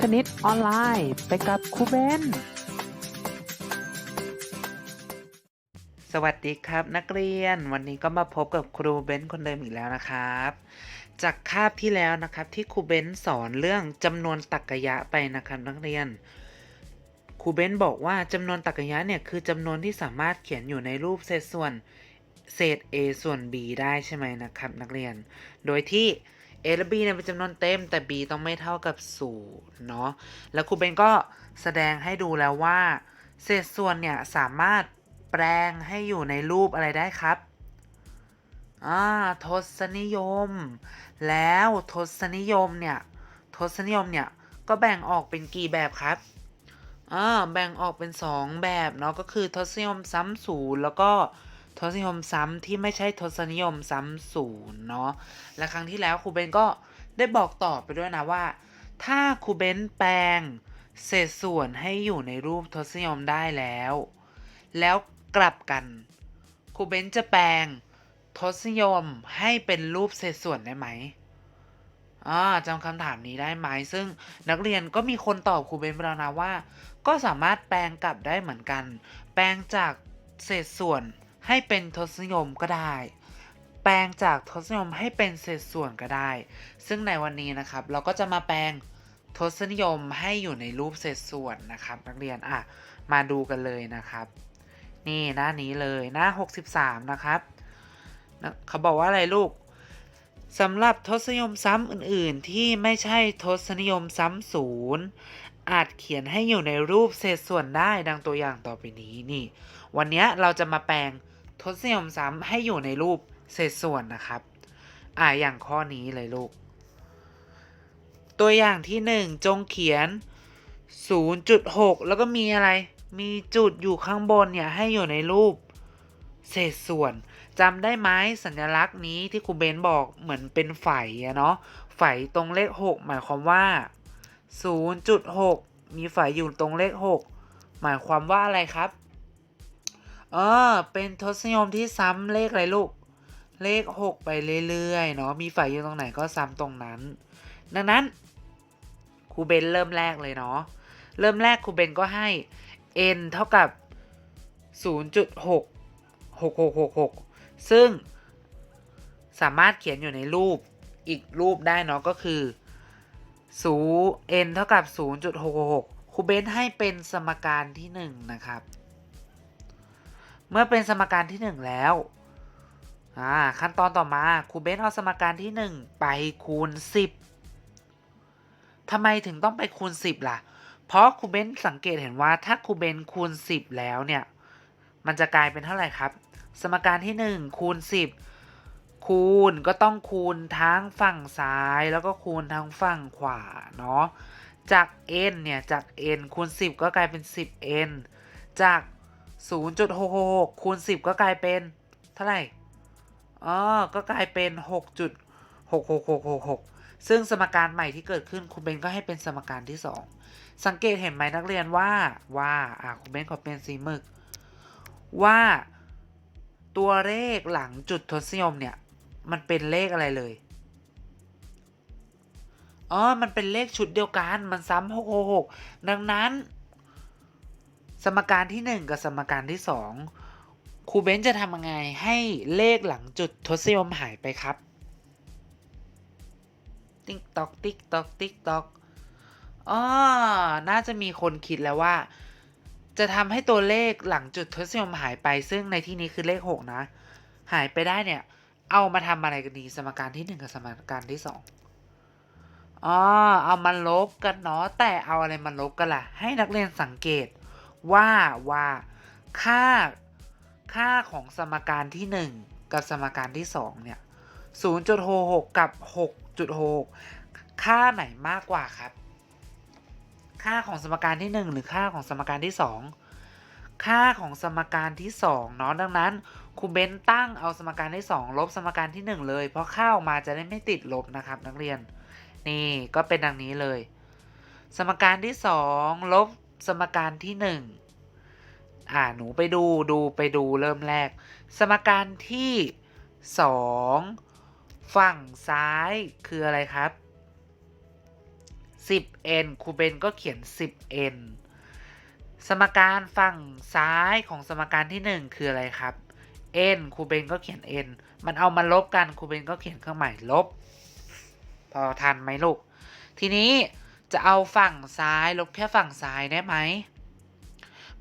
คณิตออนไลน์ ไปกับครูเบน สวัสดีครับนักเรียน วันนี้ก็มาพบกับครูเบนคนเดิมอีกแล้วนะครับ จากคาบที่แล้วนะครับที่ครูเบนสอนเรื่องจำนวนตรรกะไปนะครับนักเรียน ครูเบนบอกว่าจำนวนตรรกะเนี่ยคือจำนวนที่สามารถเขียนอยู่ในรูปเศษส่วนเศษ a ส่วน b ได้ใช่ไหมนะครับ นักเรียน โดยที่ a และ b เนี่ยเป็นจำนวนเต็มแต่ b ต้องไม่เท่ากับ0เนาะแล้วครูเบนก็แสดงให้ดูแล้วว่า เศษส่วนเนี่ยสามารถแปลงให้อยู่ในรูปอะไรได้ครับอ่าทศนิยม แล้วทศนิยมเนี่ยทศนิยมเนี่ยก็แบ่งออกเป็นกี่แบบครับอ่าแบ่งออกเป็น 2 แบบเนาะก็คือทศนิยมซ้ำศูนย์แล้วก็ ทศนิยมซ้ำที่ไม่ใช่ทศนิยมซ้ำศูนย์เนาะ และครั้งที่แล้วครูเบนก็ได้บอกต่อไปด้วยนะว่า ถ้าครูเบนแปลงเศษส่วนให้อยู่ในรูปทศนิยมได้แล้ว แล้วกลับกันครูเบนจะแปลงทศนิยมให้เป็นรูปเศษส่วนได้ไหมอ่าจำคำถามนี้ได้ไหม ซึ่งนักเรียนก็มีคนตอบครูเบนไปแล้วนะว่า ก็สามารถแปลงกลับได้เหมือนกัน แปลงจากเศษส่วน ให้เป็นทศนิยมก็ได้ แปลงจากทศนิยมให้เป็นเศษส่วนก็ได้ ซึ่งในวันนี้นะครับเราก็จะมาแปลงทศนิยมให้อยู่ในรูปเศษส่วนนะครับ นักเรียนอะมาดูกันเลยนะครับ นี่หน้านี้เลยหน้า 63 นะครับเขาบอกว่าอะไรลูกสำหรับทศนิยมซ้ำอื่นๆ ที่ไม่ใช่ทศนิยมซ้ำศูนย์อาจเขียนให้อยู่ในรูปเศษส่วนได้ดังตัวอย่างต่อไปนี้นี่ วันนี้เราจะมาแปลง ทศนิยมซ้ำให้อยู่ในรูปเศษส่วนนะครับ อ่าอย่างข้อนี้เลยลูก ตัวอย่างที่ 1 จงเขียน 0.6 แล้วก็มีอะไร มีจุดอยู่ข้างบนเนี่ยให้อยู่ในรูปเศษส่วนจำได้ไหมสัญลักษณ์นี้ที่ครูเบนบอกเหมือนเป็นไฝอะเนาะไฝตรงเลข 6 หมายความว่า 0.6 มีไฝอยู่ตรงเลข 6 หมายความว่าอะไรครับ เออ เป็นทศนิยมที่ซ้ำเลขอะไรลูก เลข 6 ไปเรื่อยๆเนาะ มีไฝอยู่ตรงไหนก็ซ้ำตรงนั้น ดังนั้นครูเบนเริ่มแรกเลยเนาะ เริ่มแรกครูเบนก็ให้ n เท่ากับ 0.66666 ซึ่งสามารถเขียนอยู่ในรูปอีกรูปได้เนาะก็คือ0 n เท่ากับ 0.666ครูเบนให้เป็นสมการที่ 1 นะครับ เมื่อเป็นสมการที่ 1 แล้วขั้นตอนต่อมาครูเบนเอาสมการที่ 1 ไปคูณ 10ทำไมถึงต้องไปคูณ 10 ล่ะ เพราะครูเบนสังเกตเห็นว่าถ้าครูเบนคูณ 10 แล้วเนี่ยมันจะกลายเป็นเท่าไหร่ครับ สมการที่ 1 คูณ 10 คูณก็ต้องคูณทั้งฝั่งซ้ายแล้วก็คูณทั้งฝั่งขวาเนาะจาก n เนี่ยจาก n คูณ 10 ก็กลายเป็น 10n จาก 0.666คูณ 10 ก็กลายเป็น เท่าไหร่อ๋อก็กลายเป็น 6.66666 ซึ่งสมการใหม่ที่เกิดขึ้นครูเบนก็ให้เป็นสมการที่ 2 สังเกตเห็นไหมนักเรียนว่าว่าอ่าครูเบนขอเป็นสีมึก ว่าตัวเลขหลังจุดทศนิยมเนี่ย มันเป็นเลขอะไรเลยอ๋อ มันเป็นเลขชุดเดียวกัน มันซ้ำหกหกหกดังนั้น สมการที่ 1 กับสมการที่ 2ครูเบนจะทำยังไงให้เลขหลังจุดทศนิยมหายไปครับ ติ๊กตอกติ๊กตอกติ๊กตอกอ๋อน่าจะมีคนคิดแล้วว่า จะทำให้ตัวเลขหลังจุดทศนิยมหายไป ซึ่งในที่นี้คือเลข 6 นะ หายไปได้เนี่ย เอามาทำอะไรกันดี สมการที่ 1 กับสมการที่ 2อ๋อเอามาลบกันเนาะแต่เอาอะไรมาลบกันล่ะ ให้นักเรียนสังเกต ว่าว่าค่าค่าของสมการที่ 1 กับสมการที่ 2 เนี่ย 0.66 กับ 6.6 ค่าไหนมากกว่าครับ ค่าของสมการที่ 1 หรือค่าของสมการที่ 2 ค่าของสมการที่2เนาะดังนั้นครูเบนตั้งเอาสมการที่ 2 ลบสมการที่ 1 เลย เพราะค่าออกมาจะได้ไม่ติดลบนะครับ นักเรียน นี่ก็เป็นดังนี้เลย สมการที่ 2 ลบ สมการที่1อ่าหนูไปดูดูไปดูเริ่มแรก สมการที่2ฝั่งซ้ายคืออะไรครับ 10n ครูเบนก็เขียน 10n สมการฝั่งซ้ายของสมการที่ 1 คืออะไรครับ n ครูเบนก็เขียน n มันเอามาลบกันครูเบนก็เขียนเครื่องหมายลบ พอทันไหมลูก ทีนี้ จะเอาฝั่งซ้ายลบแค่ฝั่งซ้ายได้ไหม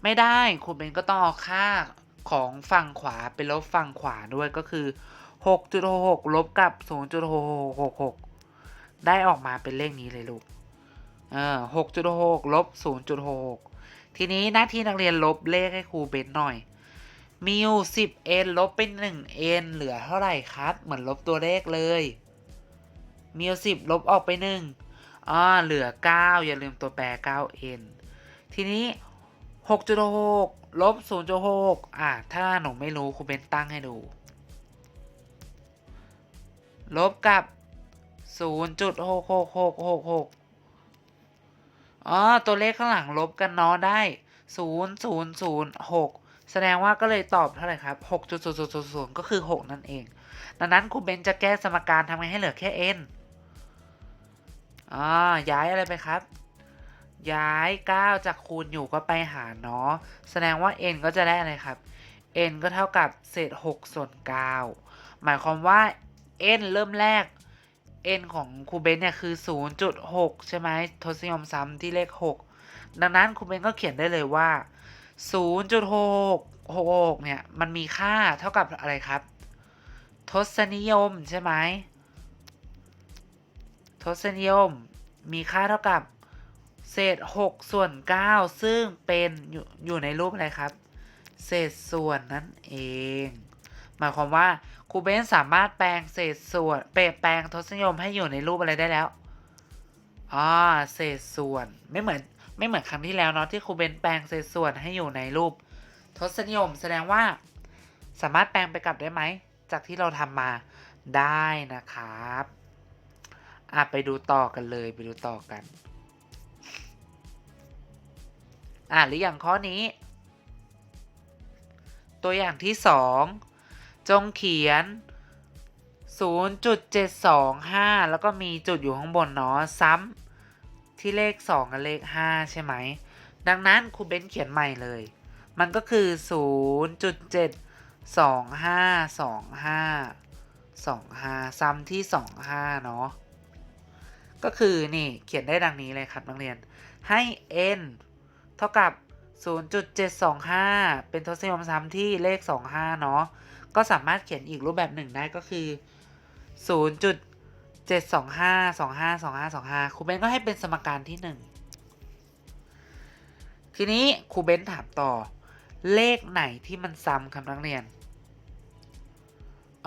ไม่ได้ครูเบนก็ต้องเอาค่าของฝั่งขวาไปลบฝั่งขวาด้วยก็คือ 6.66 ลบกับ 0.6666 ได้ออกมาเป็นเลขนี้เลยลูก เออ 6.66ลบ 0.66 ทีนี้หน้าที่นักเรียนลบเลขให้ครูเบนหน่อยมีอยู่ 10n ลบเป็น 1n เหลือเท่าไหร่ครับ เหมือนลบตัวเลขเลยมีอยู่10 ลบออกไป 1 อ่าเหลือ 9 อย่าลืมตัวแปร 9n ทีนี้ 6.6ลบ0.6อะถ้าหนูไม่รู้ครูเบนตั้งให้ดู ลบกับ 0.66666อ๋อตัวเลขข้างหลังลบกันเนาะได้ 0006แสดงว่าก็เลยตอบเท่าไหร่ครับ 6.0000ก็คือ 6 นั่นเอง ดังนั้นครูเบนจะแก้สมการทำไงให้เหลือแค่ n อ่าย้ายอะไรไปครับ ย้าย 9 จากคูณอยู่ก็ไปหารเนาะแสดงว่า n ก็จะได้อะไรครับ n ก็เท่ากับเศษ 6 ส่วน 9 หมายความว่า n เริ่มแรก n ของครูเบนเนี่ยคือ 0.6 ใช่ไหมทศนิยมซ้ำที่เลข 6 ดังนั้นครูเบนก็เขียนได้เลยว่า 0.666เนี่ย มันมีค่าเท่ากับอะไรครับ ทศนิยมใช่ไหม ทศนิยม มีค่าเท่ากับ เศษ 6 ส่วน 9 ซึ่งเป็นอยู่อยู่ในรูปอะไรครับ เศษส่วนนั่นเอง หมายความว่าครูเบนสามารถแปลงเศษส่วนเปลี่ยนแปลงทศนิยมให้อยู่ในรูปอะไรได้แล้วอ่าเศษส่วนไม่เหมือนไม่เหมือนครั้งที่แล้วเนาะที่ครูเบนแปลงเศษส่วนให้อยู่ในรูป ทศนิยมแสดงว่า สามารถแปลงไปกลับได้ไหม จากที่เราทำมาได้นะครับ อะไปดูต่อกันเลยไปดูต่อกัน อะหรืออย่างข้อนี้ ตัวอย่างที่2จงเขียน 0.725 แล้วก็มีจุดอยู่ข้างบนเนาะซ้ำที่เลข 2 กับเลข 5 ใช่ไหม ดังนั้นครูเบนเขียนใหม่เลย มันก็คือ 0.72525 25 ซ้ำที่ 25 เนาะ ก็คือนี่เขียนได้ดังนี้เลยครับนักเรียน ให้ n เท่ากับ 0.725 เป็นทศนิยมซ้ำที่เลข 25 เนาะ ก็สามารถเขียนอีกรูปแบบหนึ่งได้ก็คือ 0.725 25 25 25ครูเบนก็ให้เป็นสมการที่ 1 ทีนี้ครูเบนถามต่อ เลขไหนที่มันซ้ำครับนักเรียน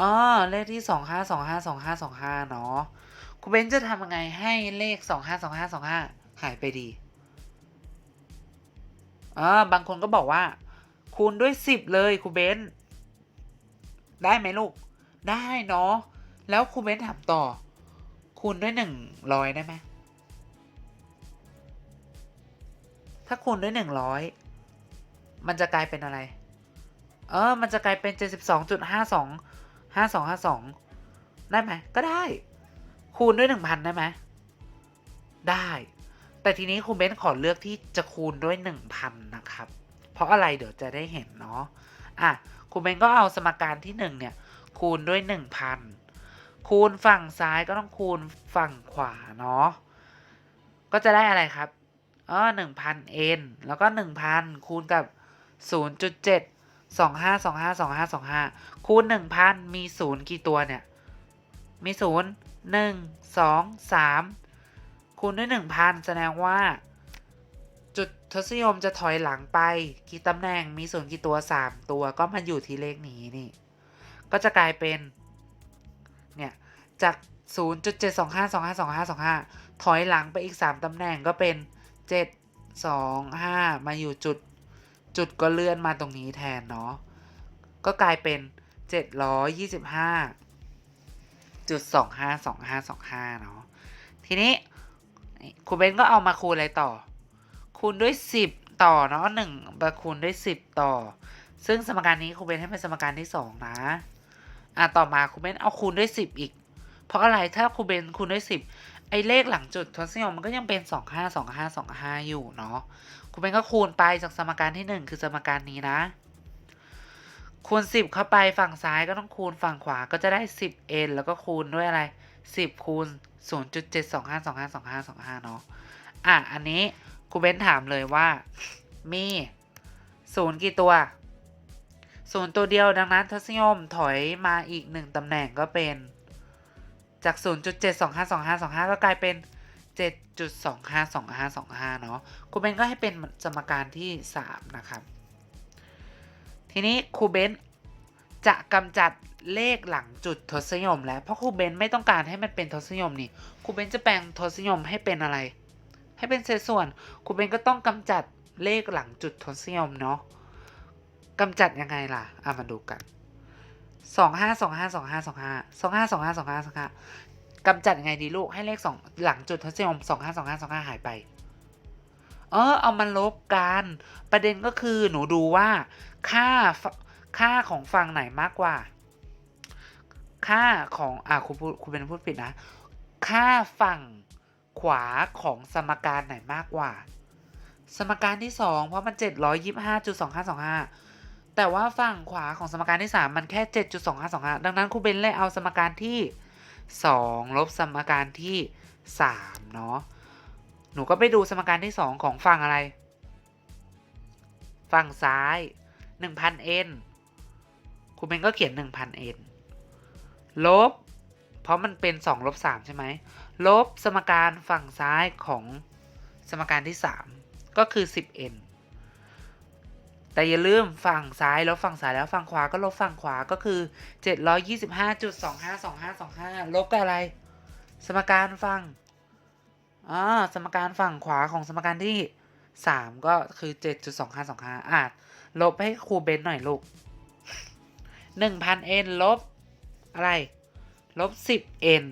อ๋อเลขที่ 25 25 25 25 เนาะ ครูเบนจะทำยังไงให้เลข 25 25 25 หายไปดีอ่าบางคนก็บอกว่า คูณด้วยสิบเลยครูเบนได้ไหมลูก ได้เนาะ แล้วครูเบนถามต่อ คูณด้วยหนึ่งร้อยได้ไหม ถ้าคูณด้วยหนึ่งร้อยมันจะกลายเป็นอะไร เออ มันจะกลายเป็นเจ็ดสิบสองจุดห้าสองห้าสองห้าสองได้ไหม ก็ได้ คูณด้วยหนึ่งพันได้ไหมได้ แต่ทีนี้ครูเบนขอเลือกที่จะคูณด้วย1,000นนะครับ เพราะอะไรเดี๋ยวจะได้เห็นเนาะอะครูเบนก็เอาสมการที่1เนี่ยคูณด้วย1,000คูณฝั่งซ้ายก็ต้องคูณฝั่งขวาเนาะก็จะได้อะไรครับอ๋อ1,000 n แล้วก็1,000คูณกับ0.7 25 25 25 25คูณ1,000มี0กี่ตัวเนี่ย มี 0 1 2 3คูณด้วย1,000แสดงว่า จุดทศนิยมจะถอยหลังไป กี่ตำแหน่งมีส่วนกี่ตัว3ตัวก็มาอยู่ที่เลขนี้นี่ ก็จะกลายเป็น เนี่ย จาก0.725252525ถอยหลังไปอีก3ตำแหน่งก็เป็น7 2 5มาอยู่จุด จุดก็เลื่อนมาตรงนี้แทนเนาะก็กลายเป็น725จุด 252525เนาะทีนี้ครูเบนก็เอามาคูณอะไรต่อ คูณด้วย10ต่อเนาะหนึ่งมาคูณด้วย10ต่อ ซึ่งสมการนี้ครูเบนให้เป็นสมการที่2นะอะต่อมาครูเบนเอาคูณด้วย10อีก เพราะอะไรถ้าครูเบนคูณด้วย10ไอ้เลขหลังจุดทศนิยมมันก็ยังเป็นสองห้าสองห้าสองห้าอยู่เนาะคุณเบนก็คูณไปจากสมการที่หนึ่งคือสมการนี้นะ คูณสิบเข้าไปฝั่งซ้ายก็ต้องคูณฝั่งขวาก็จะได้สิบเอ็นแล้วก็คูณด้วยอะไรสิบคูณศูนย์จุดเจ็ดสองห้าสองห้าสองห้าสองห้าเนาะอะ อันนี้ครูเบนถามเลยว่า มีศูนย์กี่ตัวศูนย์ตัวเดียวดังนั้นทศนิยมถอยมาอีกหนึ่งตำแหน่งก็เป็น จาก 0.7252525 ก็กลายเป็น 7.252525 เนาะครูเบนก็ให้เป็นสมการที่ 3 นะครับ ทีนี้ครูเบนจะกำจัดเลขหลังจุดทศนิยมแล้ว เพราะครูเบนไม่ต้องการให้มันเป็นทศนิยมนี่ครูเบนจะแปลงทศนิยมให้เป็นอะไร ให้เป็นเศษส่วนครูเบนก็ต้องกำจัดเลขหลังจุดทศนิยมเนาะกำจัดยังไงล่ะอะมาดูกันสองห้าสองห้าสองห้าสองห้าสองห้าสองห้าสองห้าสองห้ากำจัดยังไงดีลูกให้เลขสองหลังจุดทศนิยมสองห้าสองห้าสองห้าหายไป เออเอามันลบกัน ประเด็นก็คือหนูดูว่า ค่าค่าของฝั่งไหนมากกว่า ค่าของอ่าครูพูดครูเป็นพูดผิดนะ ค่าฝั่งขวาของสมการไหนมากกว่า สมการที่สองเพราะมันเจ็ดร้อยยี่สิบห้าจุดสองห้าสองห้าแต่ว่าฝั่งขวาของสมการที่ 3 มันแค่ 7.2525 ดังนั้นครูเบนเลยเอาสมการที่ 2 ลบสมการที่ 3 เนาะ หนูก็ไปดูสมการที่ 2 ของฝั่งอะไร ฝั่งซ้าย 1,000n ครูเบนก็เขียน 1,000n ลบ เพราะมันเป็น 2 ลบ 3 ใช่ไหม ลบสมการฝั่งซ้ายของสมการที่ 3 ก็คือ 10n แต่อย่าลืมฝั่งซ้ายลบฝั่งซ้ายแล้วฝั่งขวาก็ลบฝั่งขวาก็คือ 725.252525 ลบกับอะไร สมการฝั่ง อ่าสมการฝั่งขวาของสมการที่ 3 ก็คือ 7.2525อะลบให้ครูเบนหน่อยลูก 1,000n ลบ อะไร ลบ 10n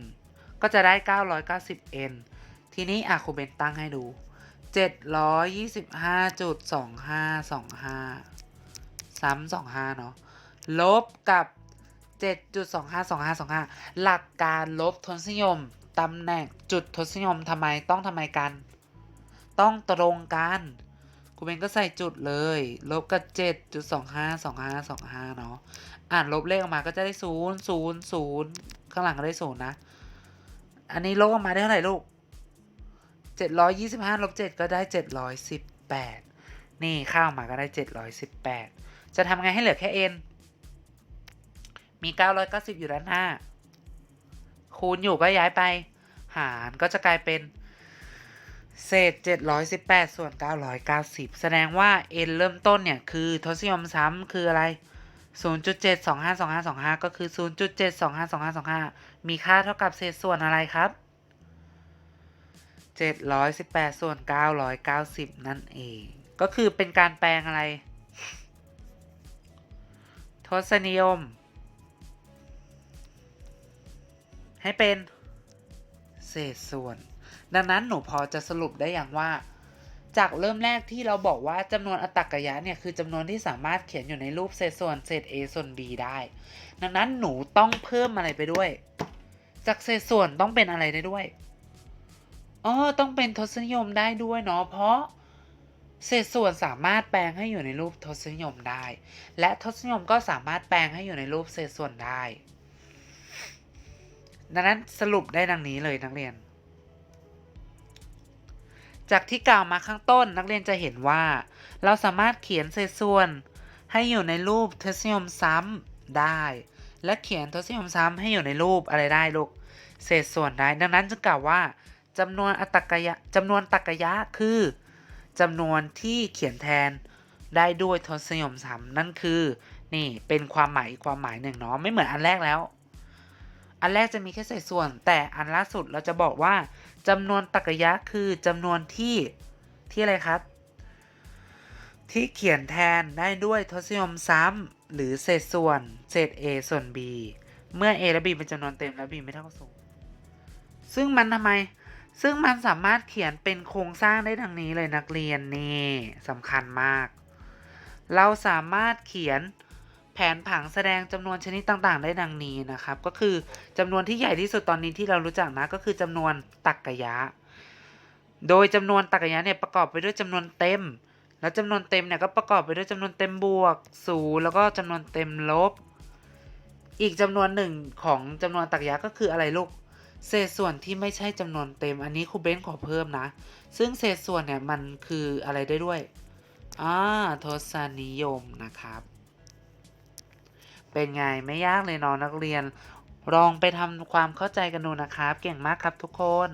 ก็จะได้ 990n ทีนี้อะครูเบนตั้งให้ดูเจ็ดร้อยยี่สิบห้าจุดสองห้าสองห้าซ้ำสองห้าเนาะลบกับเจ็ดจุดสองห้าสองห้าสองห้าหลักการลบทศนิยม ตำแหน่งจุดทศนิยมทำไมต้องทำไมกัน ต้องตรงกันคุณเบนก็ใส่จุดเลย ลบกับเจ็ดจุดสองห้าสองห้าสองห้าเนาะอ่านลบเลขออกมาก็จะได้ศูนย์ศูนย์ศูนย์ข้างหลังก็ได้ศูนย์นะ อันนี้ลบออกมาได้เท่าไหร่ลูกเจ็ดร้อยยี่สิบห้าลบเจ็ดก็ได้เจ็ดร้อยสิบแปดนี่ข้าวมาก็ได้เจ็ดร้อยสิบแปดจะทำไงให้เหลือแค่ n มีเก้าร้อยเก้าสิบอยู่ด้านหน้าคูณอยู่ก็ย้ายไป หารก็จะกลายเป็นเศษเจ็ดร้อยสิบแปดส่วนเก้าร้อยเก้าสิบแสดงว่า n เริ่มต้นเนี่ย คือทศนิยมซ้ำคืออะไรศูนย์จุดเจ็ดสองห้าสองห้าสองห้าก็คือศูนย์จุดเจ็ดสองห้าสองห้าสองห้ามีค่าเท่ากับเศษส่วนอะไรครับ 718 ส่วน 990 นั่นเอง ก็คือเป็นการแปลงอะไร ทศนิยม ให้เป็น เศษส่วน ดังนั้นหนูพอจะสรุปได้อย่างว่า จากเริ่มแรกที่เราบอกว่าจำนวนอตตกยะเนี่ยคือจำนวนที่สามารถเขียนอยู่ในรูปเศษส่วนเศษ a ส่วน b ได้ ดังนั้นหนูต้องเพิ่มอะไรไปด้วย จากเศษส่วนต้องเป็นอะไรได้ด้วยอ๋อต้องเป็นทศนิยมได้ด้วยเนาะเพราะเศษส่วนสามารถแปลงให้อยู่ในรูปทศนิยมได้ และทศนิยมก็สามารถแปลงให้อยู่ในรูปเศษส่วนได้ ดังนั้นสรุปได้ดังนี้เลยนักเรียน จากที่กล่าวมาข้างต้นนักเรียนจะเห็นว่า เราสามารถเขียนเศษส่วน ให้อยู่ในรูปทศนิยมซ้ำได้ และเขียนทศนิยมซ้ำให้อยู่ในรูปอะไรได้ลูกเศษส่วนได้ ดังนั้นจึงกล่าวว่าจำนวนอตตกยะจำนวนตรรกยะคือจำนวนที่เขียนแทนได้ด้วยทศนิยมซ้ำนั่นคือ นี่เป็นความหมายความหมายหนึ่งเนาะไม่เหมือนอันแรกแล้ว อันแรกจะมีแค่เศษส่วน แต่อันล่าสุดเราจะบอกว่าจำนวนตรรกยะคือจำนวนที่ที่อะไรครับ ที่เขียนแทนได้ด้วยทศนิยมซ้ำหรือเศษส่วนเศษ a ส่วน b เมื่อ a และ b เป็นจำนวนเต็มและ b ไม่เท่ากับศูนย์ซึ่งมันทำไม ซึ่งมันสามารถเขียนเป็นโครงสร้างได้ดังนี้เลยนักเรียนนี่สำคัญมาก เราสามารถเขียน แผนผังแสดงจำนวนชนิดต่างๆ ได้ดังนี้นะครับ ก็คือจำนวนที่ใหญ่ที่สุดตอนนี้ที่เรารู้จักนะก็คือจำนวนตรรกะยะ โดยจำนวนตรรกะยะเนี่ยประกอบไปด้วยจำนวนเต็ม แล้วจำนวนเต็มเนี่ยก็ประกอบไปด้วยจำนวนเต็มบวกศูนย์แล้วก็จำนวนเต็มลบ อีกจำนวนหนึ่งของจำนวนตรรกะยะก็คืออะไรลูกเศษส่วนที่ไม่ใช่จำนวนเต็ม อันนี้ครูเบนขอเพิ่มนะ ซึ่งเศษส่วนเนี่ยมันคืออะไรได้ด้วยอ่าทศนิยมนะครับ เป็นไงไม่ยากเลยเนาะนักเรียน ลองไปทำความเข้าใจกันดูนะครับ เก่งมากครับทุกคน